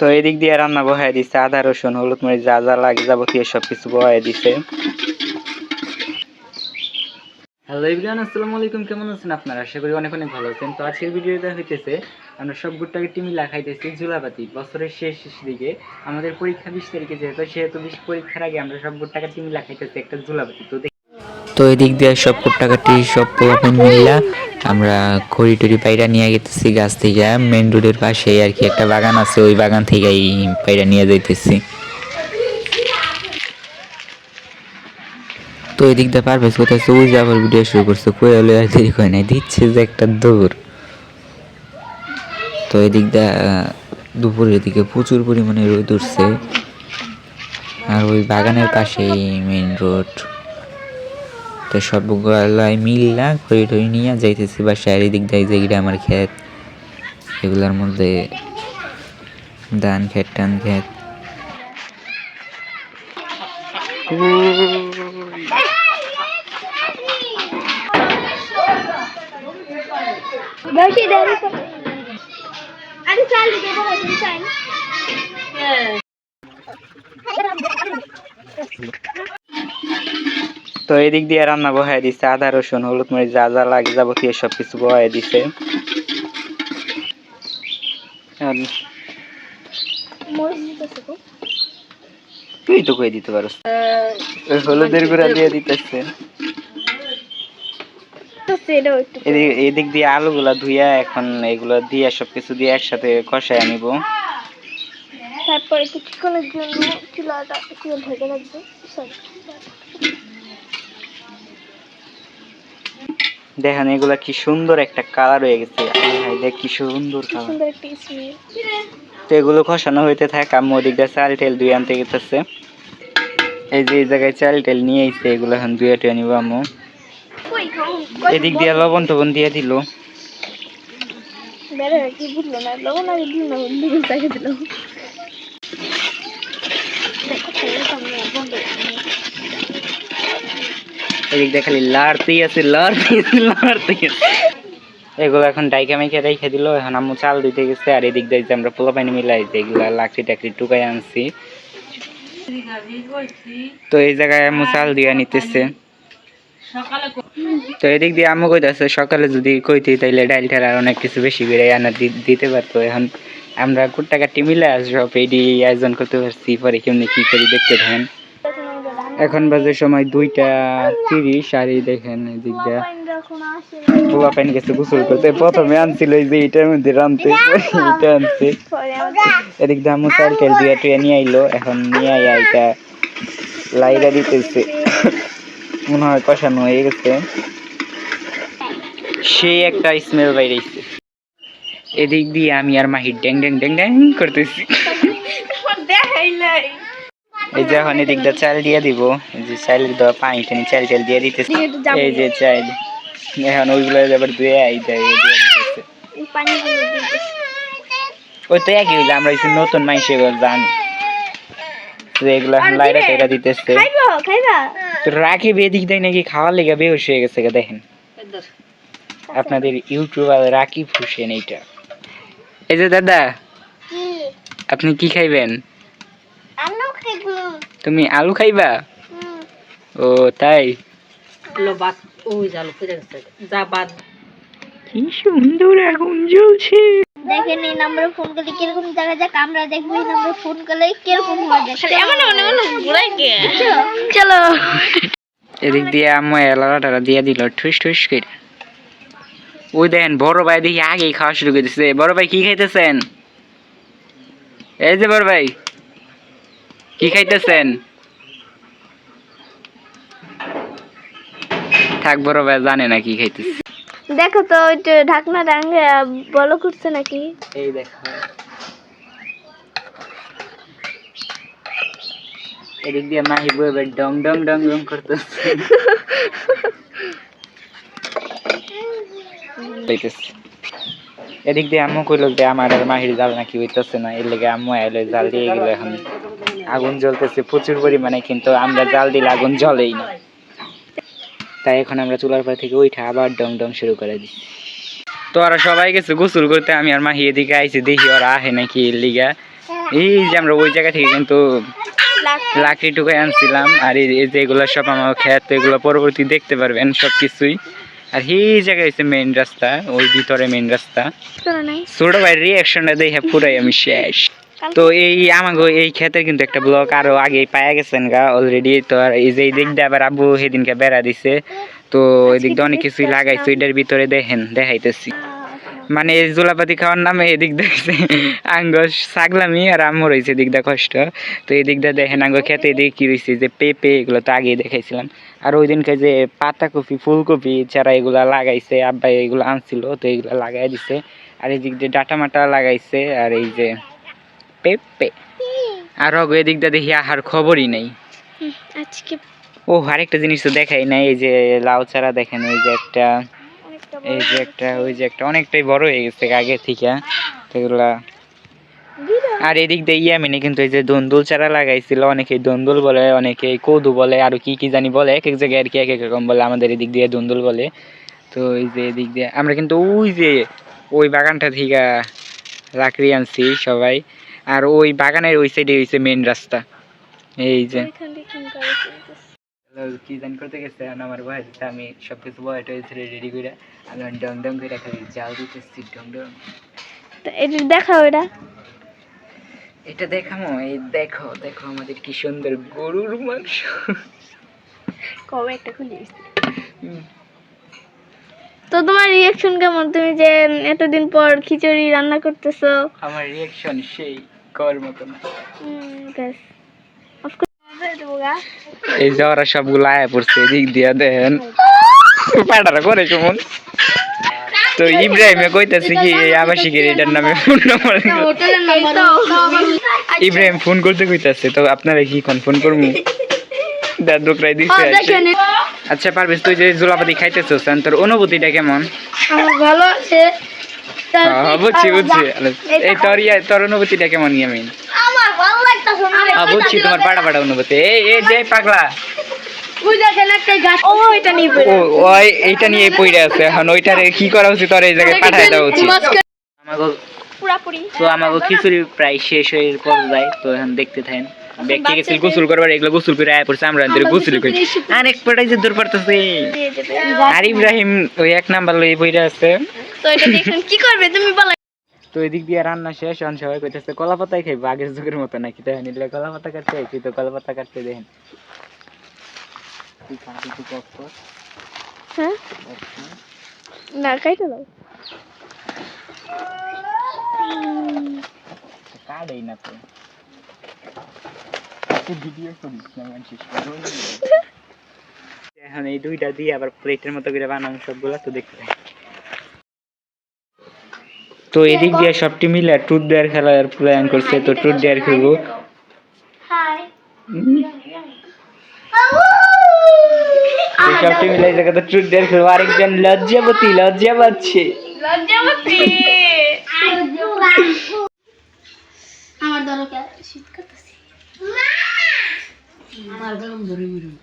তো এদিক দিয়ে রান্না বহায় দিছে, আদা, রসুন, হলুদ মরিচ, যা যা লাগে যাবতীয় সব কিছু বহায় দিছে। হ্যালো ইবরান আসসালামু আলাইকুম, কেমন আছেন আপনারা? আশা করি অনেক অনেক ভালো আছেন। তো আজকের ভিডিওটা হইতেছে, আমরা সব গুটটাকে টিমি খাইতেছি ঝুলাপাতি বছরের শেষ দিকে। আমাদের পরীক্ষা বিশ তারিখে যেহেতু, সেহেতু বিশ পরীক্ষার আগে আমরা সব গুটটাকে টিমিলা খাইতেছি একটা ঝুলাপাতি তো তো এদিক দিয়ে সব কুট্টাকাটি সব পোলাপেন মিল্লা আমরা খড়ি টড়ি পাইরা নিয়ে গেতেছি, গাছ থেকে। মেন রোডের পাশে আর কি একটা বাগান আছে, ওই বাগান থেকেই পাইরা নিয়ে যাইতেছি। তো এদিক দিয়ে পারভেজ কোথায় সবুজ আবার ভিডিও শুরু করছে, কই হলে আর দেরি হয় নাই, দিচ্ছে যে একটা দৌড়। তো এদিক দিয়ে দুপুরের দিকে প্রচুর পরিমাণে রোদ উঠছে। আর ওই বাগানের পাশেই মেন রোড তো সবগুলাই মিললা খড়ি টড়ি নিয়ে যাইতেছি বা শাড়ি দিক দিয়ে যেগুলো আমার ক্ষেত এগুলোর মধ্যে ধান ক্ষেত টান ক্ষেত। Belki dari তো এদিক দিয়ে রান্না বহায় দিছে আদা রসুন হলুদ মরিচ যা যা লাগে যাবতীয় সব কিছু বহায় দিছে. তুই তো কই দিতে পারস? হলুদের গুঁড়া দিয়ে দিতেছে. এদিক দিয়ে আলুগুলা ধুইয়া এখন এগুলো দিয়ে সবকিছু দিয়ে একসাথে কষায় নিব। তারপরে কিছুক্ষণের জন্য চুলাটা চুলা ঢেকে রাখবে। সরি। দেখেন এগুলা কি সুন্দর একটা কালার হয়ে গেছে। দেখ কি সুন্দর কালার তো এগুলো কষানো হইতে থাকে আম্মু ওদিক দিয়ে চাল টেল দুই আনতে গেতেছে। এই যে এই জায়গায় চাল টেল নিয়ে আইছে এগুলো এখন দুই আটে নিব আম্মু। এদিক দিয়ে লবণ টবণ দিয়ে দিল। কি বুঝলো না লবণ আগে দিল না দিল। এদিক দিয়ে খালি লাড়তেই আছে লাড়তেই আছে, লাড়তেই এগুলো এখন ডাইকা মাইকা রেখে দিল, এখন আম্মু চাল দিতে গেছে, আর এদিক দিয়ে যে আমরা পোলা পানি মিলাই যে এগুলা লাকড়ি টাকড়ি টুকাই আনছি। তো এই জায়গায় আম্মু চাল দিয়ে নিতেছে। তো এদিক দিয়ে আম্মু কইতাছে, সকালে যদি কইতি তাইলে ডাইল ঠাল আর অনেক কিছু বেশি বেড়ে আনা দিতে পারতো। এখন আমরা কুট্টা কাটি মিলে সব এডি আয়োজন করতে পারছি, পরে কেমনি কি করি দেখতে থাকেন। এখন বাজে সময় দুইটা তিরিশ, আর এই দেখেন এদিক দিয়ে পোলা পাইন গেছে, গোসল করতে। প্রথমে আনছিল এই যে এটার মধ্যে রানতে এটা আনছে। এদিক দিয়ে চাল টেল দিয়ে টুয়ে নিয়ে আইলো, এখন নিয়ে আইয়া এটা লাইরা দিতেছে। মনে হয় কষানো হয়ে গেছে। সে একটা স্মেল বাইরেছে। এদিক দিয়ে আমি আর মাহির ড্যাং ড্যাং ড্যাং ড্যাং করতেছি। দেখাইলাই এই যে এখন এদিক দিয়ে চাল দিয়ে দিব। এই যে চালের দেওয়া পানি টানি চাল টাল দিয়ে জাম এই যে চাল। এখন ওইগুলো আবার ধুয়ে আই দেয় দিতেছে। দিতে ওই তো একই হইল আমরা নতুন মানুষ এগুলো জানি। এগুলো লাইরা টাইরা দিতেছে। খাইবা খাইবা? তো রাখি এদিক দেয় নাকি খাওয়ার লেগে বেহস হয়ে গেছে গা দেখেন। আপনাদের ইউটিউবার রাকিব হোসেন এইটা। এই যে দাদা আপনি কি খাইবেন? তুমি আলু খাইবা? ও তাই? বাদ ওই জালো ফিরে গেছে। যা বাদ। কি সুন্দর আগুন জ্বলছে। দেখেন এই নাম্বারে ফোন করলে কীরকম দেখা যাক আমরা দেখব এই নাম্বারে ফোন করলে কীরকম এমন এমন এমন ঘুরাই কে চলো। এদিক দিয়ে আম্মু দিয়ে দিল ঠুস ঠুস করে। ওই দেখেন বড় ভাই দেখি আগেই খাওয়া শুরু করে দিচ্ছে বড় ভাই কি খাইতেছেন? এই যে বড় ভাই। কি খাইতেছেন? থাক বড় ভাই জানে না কি খাইতেছে। দেখো তো ওইটা ঢাকনা ডাঙ্গে বলো করছে নাকি? এই দেখো। এদিক দিয়ে মাহি বইবে ডং ডং ডং ডং করতেছে। হইতেছে। এদিক দিয়ে আম্মু কইলো যে আমার আর মাহির জাল নাকি হইতেছে না। এর লেগে আম্মু এলো জাল দিয়ে গেল এখন। আগুন জ্বলতেছে প্রচুর পরিমাণে কিন্তু আমরা জাল দিলে আগুন জ্বলেই না। তাই এখন আমরা চুলার পর থেকে উঠে আবার ডং ডং শুরু করে দিই। তো ওরা সবাই গেছে গোসল করতে আমি আর মাহি এদিকে আইছি দেখি ওরা আহে নাকি লিগা। এই যে আমরা ওই জায়গা থেকে কিন্তু লাকড়ি টুকাই আনছিলাম আর এই এই যে এগুলো সব আমার খেত এগুলো পরবর্তী দেখতে পারবেন সব কিছুই। আর এই জায়গায় হচ্ছে মেইন রাস্তা ওই ভিতরে মেইন রাস্তা। ছোট ভাই রিয়াকশনটা দেখে পুরাই আমি শেষ। তো এই আমাগো এই ক্ষেতের কিন্তু একটা ব্লক আরও আগে পায়া গেছেন গা অলরেডি তো আর এই যে এই দিক দিয়ে আবার আব্বু সেদিনকে বেড়া দিছে। তো এই দিয়ে অনেক কিছুই লাগাইছে এটার ভিতরে দেখেন দেখাইতেছি। মানে এই জোলাপাতি খাওয়ার নামে এদিক দেখছে আঙ্গ ছাগলামি আর আম্মু রয়েছে এদিক দিয়ে কষ্ট। তো এদিক দিয়ে দেখেন আঙ্গ খেতে এদিকে কি রয়েছে যে পেঁপে এগুলো তো আগেই দেখাইছিলাম। আর ওই দিনকে যে পাতাকপি ফুলকপি চারা এগুলা লাগাইছে আব্বা এগুলো আনছিল তো এগুলো লাগাই দিছে। আর এদিক দিয়ে ডাটা মাটা লাগাইছে আর এই যে পেঁপে। আর অগো এদিক দিয়ে দেখি আহার খবরই নেই। আজকে ও আরেকটা জিনিস তো দেখাই নাই এই যে লাউ চারা দেখেন এই যে একটা এই যে একটা ওই যে একটা অনেকটাই বড় হয়ে গেছে আগে থেকে। এগুলা আর এদিক দিয়ে ইয়ে ইয়ামিনে কিন্তু এই যে দন্দুল চারা লাগাইছিল অনেকে দন্দুল বলে অনেকে কৌদু বলে আর কি কি জানি বলে এক এক জায়গায় আর কি এক এক রকম বলে আমাদের এদিক দিয়ে দন্দুল বলে। তো এই যে এদিক দিয়ে আমরা কিন্তু ওই যে ওই বাগানটা থেকে লাকড়ি আনছি সবাই। আর ওই বাগানের ওই সাইডে হয়েছে মেন রাস্তা। এই যে। কি জানি করতে গেছে? আর আমার ভাই দিতে আমি সব কিছু বয় টয়েছে রেডি করে আমি ডং ডং করে খালি জাল দিতেছি ডং ডং। এটা দেখাও এটা। এটা দেখামো? এই দেখো দেখো আমাদের কি সুন্দর গরুর মাংস। কবে একটা খুলে তো তোমার রিয়াকশন কেমন? তুমি যে এতদিন পর খিচুড়ি রান্না করতেছো। আমার রিয়াকশন সেই কর মতো। না এই যে ওরা সবগুলো আয়া পড়ছে এদিক দিয়া দেন পাটারা করে কেমন? তো ইব্রাহিমে কইতাছে কি এই আবাসিকের এটার নামে ফোন নম্বর ইব্রাহিম ফোন করতে কইতাছে তো আপনারা কি কোন ফোন করব দাঁত ডোকরাই দিছে আচ্ছা তুই যে জোলাপাতি খাইতেছো সান তোর অনুভূতিটা কেমন? ভালো আছে। হ্যাঁ, বুঝছি বুঝছি। এই তোর ইয়া তোর অনুভূতিটা কেমন ইয়ামিন? হ্যাঁ বুঝছি তোমার পাড়া পাড়া অনুভূতি। এই এই যে পাগলা। নিয়ে এইটা নিয়ে পড়ে আছে। এখন ওইটারে কি করা উচিত তোর এই জায়গায় পাঠায় দেওয়া উচিত। আমাকে তো আমাকে খিচুড়ি প্রায় শেষ হয়ে পর্যায়ে তো এখন দেখতে থাকেন। ব্যক্তি গেছিল গোসল করবার এগুলো গোসল করে আয় পড়ছে আমরা এদের গোসল করি। আরেক পটাই যে দূর পড়তেছে। আর ইব্রাহিম ওই এক নাম্বার লই বইরা আছে। তো এটা দেখুন কি করবে? তুমি বলো। তো এদিক দিয়ে রান্না শেষ এখন সবাই কইতেছে কলা পাতাই খাইবো আগের যুগের মতো নাকি তাই নিলে কলা পাতা কাটতে আইছি তো কলা পাতা কাটতে দেখেন হ্যাঁ? না কাইটা দাও। কাটেই না তো। তুই ভিডিও করিস না মানুষের এখন এই দুইটা দিয়ে আবার প্লেটের মতো করে বানানো সবগুলা তো দেখতে তো এদিক দিয়ে সবটি মিলে টুথ দেয়ার খেলার প্ল্যান করছে তো টুথ দেয়ার খেলব। সবটি মিলে এই জায়গাতে টুথ দেয়ার খেলব। আরেকজন লজ্জাবতী লজ্জা পাচ্ছে লজ্জাবতী আমার দরকার শীত আমার গরম ধরে মিরুম